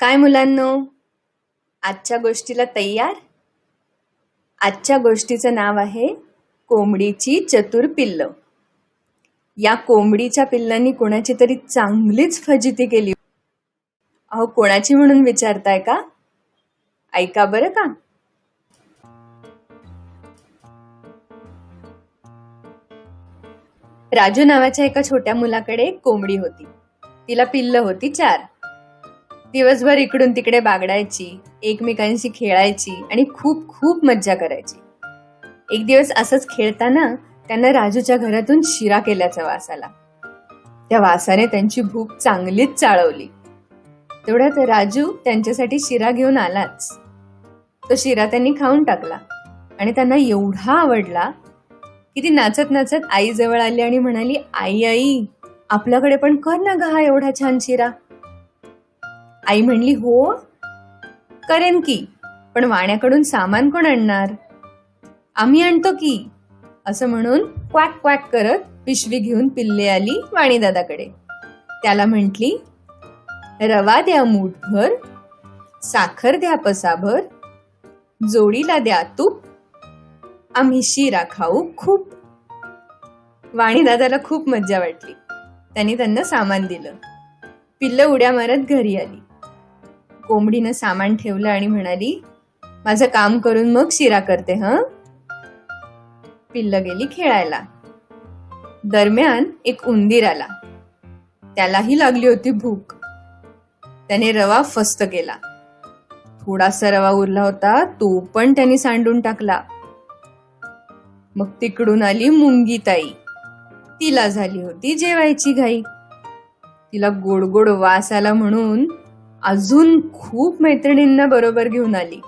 काय मुलांनो? आजच्या गोष्टीला तयार? आजच्या गोष्टीचं नाव आहे कोंबडीची चतुर पिल्ल. या कोंबडीच्या पिल्लांनी कोणाची तरी चांगलीच फजिती केली. अहो कोणाची म्हणून विचारताय का? ऐका बरं का. राजू नावाच्या एका छोट्या मुलाकडे कोंबडी होती. तिला पिल्ल होती चार. दिवसभर इकडून तिकडे बागडायची एकमेकांशी खेळायची आणि खूप खूप मज्जा करायची. एक दिवस असंच खेळताना त्यांना राजूच्या घरातून शिरा केल्याचा वास आला. त्या वासाने त्यांची भूक चांगलीच चाळवली. तेवढ्यात राजू त्यांच्यासाठी शिरा घेऊन आलाच. तो शिरा त्यांनी खाऊन टाकला आणि त्यांना एवढा आवडला की ती नाचत नाचत आईजवळ आली आणि म्हणाली आई आई आपल्याकडे पण कर ना ग हा एवढा छान शिरा. आई म्हणली हो करेन की पण वाण्याकडून सामान कोण आणणार? आम्ही आणतो की असं म्हणून क्वॅक क्वॅक करत पिशवी घेऊन पिल्ले आली वाणीदादाकडे. त्याला म्हटली रवा द्या मूठभर साखर द्या पसाभर जोडीला द्या तूप आम्ही शिरा खाऊ खूप. वाणीदादाला खूप मज्जा वाटली. त्यांनी त्यांना सामान दिलं. पिल्लं उड्या मारत घरी आली. कोंबडीनं सामान ठेवलं आणि म्हणाली माझं काम करून मग शिरा करते हं? पिल्ल गेली खेळायला. दरम्यान एक उंदीर आला. त्यालाही लागली होती भूक. त्याने रवा फस्त केला. थोडासा रवा उरला होता तो पण त्याने सांडून टाकला. मग तिकडून आली मुंगी ताई. तिला झाली होती जेवायची घाई. तिला गोड गोड वास आला म्हणून अजून खूप मैत्रिणींना बरोबर घेऊन आली.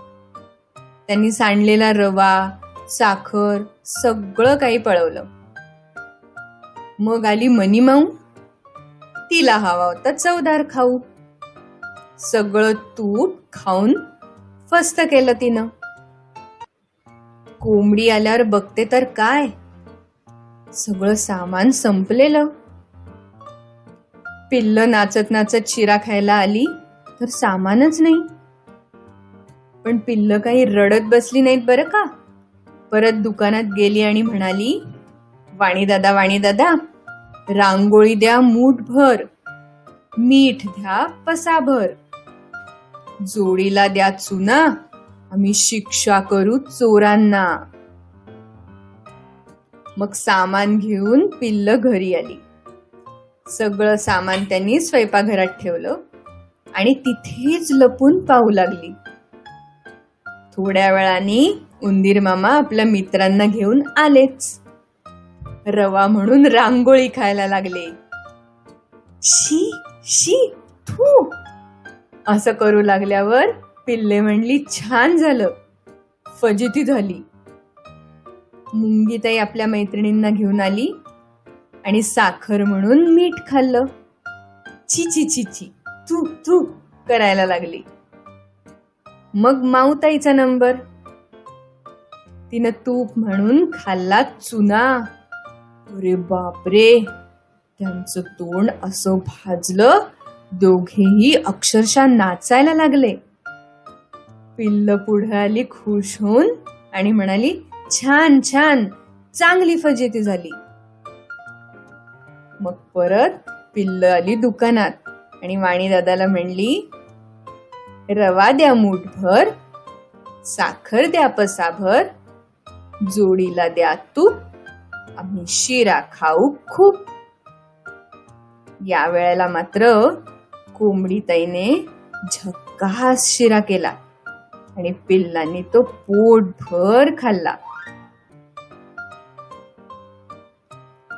त्यांनी सांडलेला रवा साखर सगळं काही पळवलं. मग आली मनीमाऊ तिला हवा होता चवदार खाऊ. सगळं तूप खाऊन फस्त केलं तिनं. कोंबडी आल्यावर बघते तर काय? सगळं सामान संपलेलं. पिल्ल नाचत नाचत शिरा खायला आली. तर सामानच नाही. पण पिल्ल काही रडत बसली नाहीत बरं का? परत दुकानात गेली आणि म्हणाली वाणी दादा वाणी दादा रांगोळी द्या मूठभर मीठ द्या पसाभर. जोडीला द्या चुना आम्ही शिक्षा करू चोरांना. मग सामान घेऊन पिल्ल घरी आली. सगळं सामान त्यांनी स्वयंपाकघरात ठेवलं. आणि तिथेच लपून पाहू लागली. थोड्या वेळाने उंदीर मामा आपल्या मित्रांना घेऊन आलेच. रवा म्हणून रांगोळी खायला लागले. शी शी थू. असं करू लागल्यावर पिल्ले म्हणली छान झालं. फजिती झाली. मुंगीताई आपल्या मैत्रिणींना घेऊन आली आणि साखर म्हणून मीठ खाल्लं. ची ची ची ची. थू थू करायला लागली. मग माऊताईचा नंबर. तिनं तूप म्हणून खाल्ला चुना. अरे बापरे त्यांचं तोंड असं भाजलं दोघेही अक्षरशः नाचायला लागले. पिल्ल पुढे आली खुश होऊन आणि म्हणाली छान छान चांगली फजिती झाली. मग परत पिल्ल आली दुकानात. आणि वाणी दादाला म्हणली रवा द्या मूठभर साखर द्या पसाभर जोडीला द्या तूप आम्ही शिरा खाऊ खूप. या वेळेला मात्र कोंबडी ताईने झक्कास शिरा केला आणि पिल्लांनी तो पोटभर खाल्ला.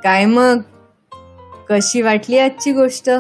काय मग? कशी वाटली आजची गोष्ट?